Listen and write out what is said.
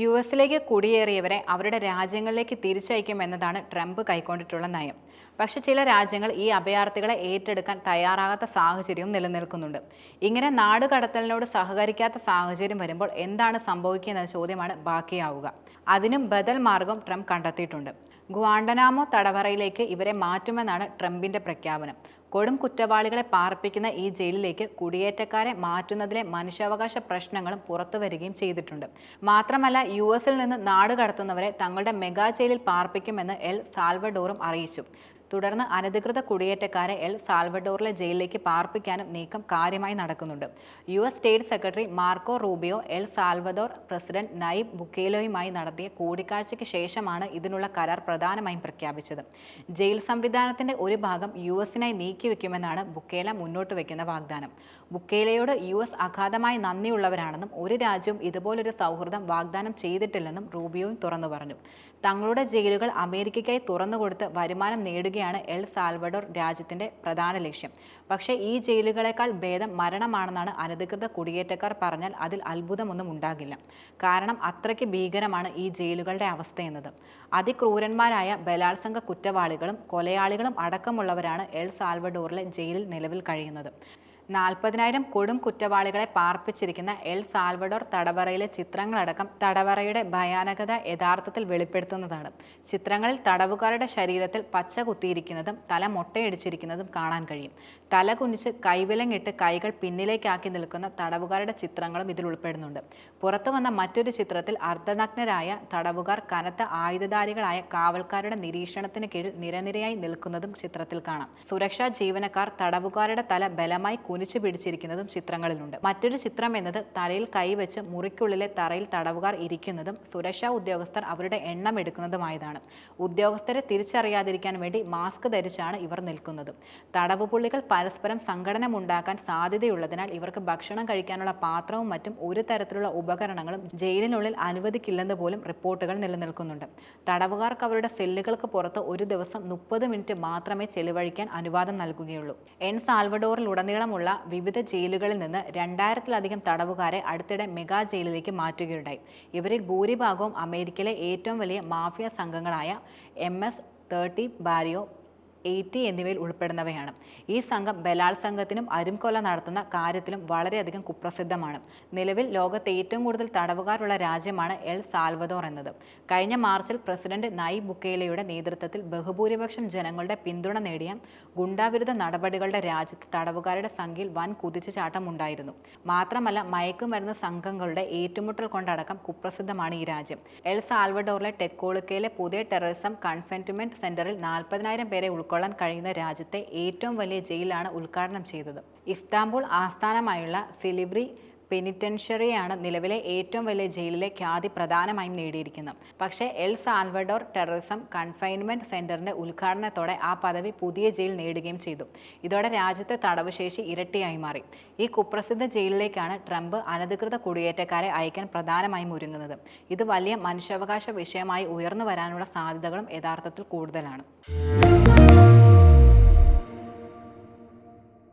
U എസിലേക്ക് കുടിയേറിയവരെ അവരുടെ രാജ്യങ്ങളിലേക്ക് തിരിച്ചയക്കും എന്നതാണ് ട്രംപ് കൈക്കൊണ്ടിട്ടുള്ള നയം. പക്ഷെ ചില രാജ്യങ്ങൾ ഈ അഭയാർത്ഥികളെ ഏറ്റെടുക്കാൻ തയ്യാറാകാത്ത സാഹചര്യവും നിലനിൽക്കുന്നുണ്ട്. ഇങ്ങനെ നാട് കടത്തലിനോട് സഹകരിക്കാത്ത സാഹചര്യം വരുമ്പോൾ എന്താണ് സംഭവിക്കുക എന്ന ചോദ്യമാണ് ബാക്കിയാവുക. അതിനും ബദൽ മാർഗം ട്രംപ് കണ്ടെത്തിയിട്ടുണ്ട്. ഗ്വാണ്ടനാമോ തടവറയിലേക്ക് ഇവരെ മാറ്റുമെന്നാണ് ട്രംപിന്റെ പ്രഖ്യാപനം. കൊടും കുറ്റവാളികളെ പാർപ്പിക്കുന്ന ഈ ജയിലിലേക്ക് കുടിയേറ്റക്കാരെ മാറ്റുന്നതിലെ മനുഷ്യാവകാശ പ്രശ്നങ്ങളും പുറത്തു വരികയും ചെയ്തിട്ടുണ്ട്. മാത്രമല്ല യു എസിൽ നിന്ന് നാട് കടത്തുന്നവരെ തങ്ങളുടെ മെഗാ ജയിലിൽ പാർപ്പിക്കുമെന്ന് എൽ സാൽവഡോറും അറിയിച്ചു. തുടർന്ന് അനധികൃത കുടിയേറ്റക്കാരെ എൽ സാൽവഡോറിലെ ജയിലിലേക്ക് പാർപ്പിക്കാനും നീക്കം കാര്യമായി നടക്കുന്നുണ്ട്. U S state secretary Marco Rubio El Salvador president Nayib ബുക്കേലോയുമായി നടത്തിയ കൂടിക്കാഴ്ചയ്ക്ക് ശേഷമാണ് ഇതിനുള്ള കരാർ പ്രധാനമായും പ്രഖ്യാപിച്ചത്. ജയിൽ സംവിധാനത്തിന്റെ ഒരു ഭാഗം യു എസിനായി നീക്കിവെക്കുമെന്നാണ് ബുക്കേല മുന്നോട്ട് വയ്ക്കുന്ന വാഗ്ദാനം. ബുക്കേലയോട് യു എസ് അഗാധമായി നന്ദിയുള്ളവരാണെന്നും ഒരു രാജ്യവും ഇതുപോലൊരു സൗഹൃദം വാഗ്ദാനം ചെയ്തിട്ടില്ലെന്നും റൂബിയോയും തുറന്നു പറഞ്ഞു. തങ്ങളുടെ ജയിലുകൾ അമേരിക്കയ്ക്കായി തുറന്നുകൊടുത്ത് വരുമാനം നേടുകയാണ് എൽ സാൽവഡോർ രാജ്യത്തിന്റെ പ്രധാന ലക്ഷ്യം. പക്ഷേ ഈ ജയിലുകളെക്കാൾ ഭേദം മരണമാണെന്നാണ് അനധികൃത കുടിയേറ്റക്കാർ പറഞ്ഞാൽ അതിൽ അത്ഭുതമൊന്നും ഉണ്ടാകില്ല. കാരണം അത്രയ്ക്ക് ഭീകരമാണ് ഈ ജയിലുകളുടെ അവസ്ഥയെന്നത്. അതിക്രൂരന്മാരായ ബലാത്സംഗ കുറ്റവാളികളും കൊലയാളികളും അടക്കമുള്ളവരാണ് എൽ സാൽവഡോറിലെ ജയിലിൽ നിലവിൽ കഴിയുന്നത്. നാൽപ്പതിനായിരം കൊടും കുറ്റവാളികളെ പാർപ്പിച്ചിരിക്കുന്ന എൽ സാൽവഡോർ തടവറയിലെ ചിത്രങ്ങളടക്കം തടവറയുടെ ഭയാനകത യഥാർത്ഥത്തിൽ വെളിപ്പെടുത്തുന്നതാണ്. ചിത്രങ്ങളിൽ തടവുകാരുടെ ശരീരത്തിൽ പച്ച കുത്തിയിരിക്കുന്നതും തല മുട്ടയടിച്ചിരിക്കുന്നതും കാണാൻ കഴിയും. തല കുനിച്ച് കൈവിലങ്ങിട്ട് കൈകൾ പിന്നിലേക്കാക്കി നിൽക്കുന്ന തടവുകാരുടെ ചിത്രങ്ങളും ഇതിൽ ഉൾപ്പെടുന്നുണ്ട്. പുറത്തു വന്ന മറ്റൊരു ചിത്രത്തിൽ അർദ്ധനഗ്നരായ തടവുകാർ കനത്ത ആയുധധാരികളായ കാവൽക്കാരുടെ നിരീക്ഷണത്തിന് കീഴിൽ നിരനിരയായി നിൽക്കുന്നതും ചിത്രത്തിൽ കാണാം. സുരക്ഷാ ജീവനക്കാർ തടവുകാരുടെ തല ബലമായി കുനിച്ചു പിടിച്ചിരിക്കുന്നതും ചിത്രങ്ങളിലുണ്ട്. മറ്റൊരു ചിത്രം എന്നത് തലയിൽ കൈവച്ച് മുറിക്കുള്ളിലെ തറയിൽ തടവുകാർ ഇരിക്കുന്നതും സുരക്ഷാ ഉദ്യോഗസ്ഥർ അവരുടെ എണ്ണം എടുക്കുന്നതുമായതാണ്. ഉദ്യോഗസ്ഥരെ തിരിച്ചറിയാതിരിക്കാൻ വേണ്ടി മാസ്ക് ധരിച്ചാണ് ഇവർ നിൽക്കുന്നത്. തടവുപുള്ളികൾ പരസ്പരം സംഘടനമുണ്ടാക്കാൻ സാധ്യതയുള്ളതിനാൽ ഇവർക്ക് ഭക്ഷണം കഴിക്കാനുള്ള പാത്രവും മറ്റും ഒരു തരത്തിലുള്ള ഉപകരണങ്ങളും ജയിലിനുള്ളിൽ അനുവദിക്കില്ലെന്ന് പോലും റിപ്പോർട്ടുകൾ നിലനിൽക്കുന്നുണ്ട്. തടവുകാർക്ക് അവരുടെ സെല്ലുകൾക്ക് പുറത്ത് ഒരു ദിവസം മുപ്പത് മിനിറ്റ് മാത്രമേ ചെലവഴിക്കാൻ അനുവാദം നൽകുകയുള്ളൂ. എൻ സാൽവഡോറിൽ സാൽവഡോറിലുടനീളമുള്ള വിവിധ ജയിലുകളിൽ നിന്ന് രണ്ടായിരത്തിലധികം തടവുകാരെ അടുത്തിടെ മെഗാ ജയിലിലേക്ക് മാറ്റുകയുണ്ടായി. ഇവരിൽ ഭൂരിഭാഗവും അമേരിക്കയിലെ ഏറ്റവും വലിയ mafia സംഘങ്ങളായ M S thirty Barrio eighty എന്നിവയിൽ ഉൾപ്പെടുന്നവയാണ്. ഈ സംഘം ബലാത്സംഗത്തിനും അരുംകൊല നടത്തുന്ന കാര്യത്തിലും വളരെയധികം കുപ്രസിദ്ധമാണ്. നിലവിൽ ലോകത്തെ ഏറ്റവും കൂടുതൽ തടവുകാരുള്ള രാജ്യമാണ് എൽ സാൽവദോർ എന്നത്. കഴിഞ്ഞ മാർച്ചിൽ പ്രസിഡന്റ് നായി ബുക്കേലയുടെ നേതൃത്വത്തിൽ ബഹുഭൂരിപക്ഷം ജനങ്ങളുടെ പിന്തുണ നേടിയ ഗുണ്ടാവിരുദ്ധ നടപടികളുടെ രാജ്യത്ത് തടവുകാരുടെ സംഖ്യയിൽ വൻ കുതിച്ചുചാട്ടമുണ്ടായിരുന്നു. മാത്രമല്ല മയക്കുമരുന്ന് സംഘങ്ങളുടെ ഏറ്റുമുട്ടൽ കൊണ്ടടക്കം കുപ്രസിദ്ധമാണ് ഈ രാജ്യം. എൽ സാൽവഡോറിലെ ടെക്കോളുക്കയിലെ പുതിയ ടെററിസം കൺഫെന്റ്മെന്റ് സെന്ററിൽ നാൽപ്പതിനായിരം പേരെ ഉൾക്കൊള്ളാൻ കഴിയുന്ന രാജ്യത്തെ ഏറ്റവും വലിയ ജയിലാണ് ഉദ്ഘാടനം ചെയ്തത്. ഇസ്താംബുൾ ആസ്ഥാനമായുള്ള സിലിബ്രി പെനിറ്റൻഷ്യറിയാണ് നിലവിലെ ഏറ്റവും വലിയ ജയിലിലെ ഖ്യാതി പ്രധാനമായും നേടിയിരിക്കുന്നത്. പക്ഷേ എൽ സാൽവഡോർ ടെററിസം കൺഫൈൻമെന്റ് സെന്ററിന്റെ ഉദ്ഘാടനത്തോടെ ആ പദവി പുതിയ ജയിൽ നേടുകയും ചെയ്തു. ഇതോടെ രാജ്യത്തെ തടവുശേഷി ഇരട്ടിയായി മാറി. ഈ കുപ്രസിദ്ധ ജയിലിലേക്കാണ് ട്രംപ് അനധികൃത കുടിയേറ്റക്കാരെ അയക്കാൻ പ്രധാനമായും ഒരുങ്ങുന്നത്. ഇത് വലിയ മനുഷ്യാവകാശ വിഷയമായി ഉയർന്നു വരാനുള്ള സാധ്യതകളും യഥാർത്ഥത്തിൽ കൂടുതലാണ്.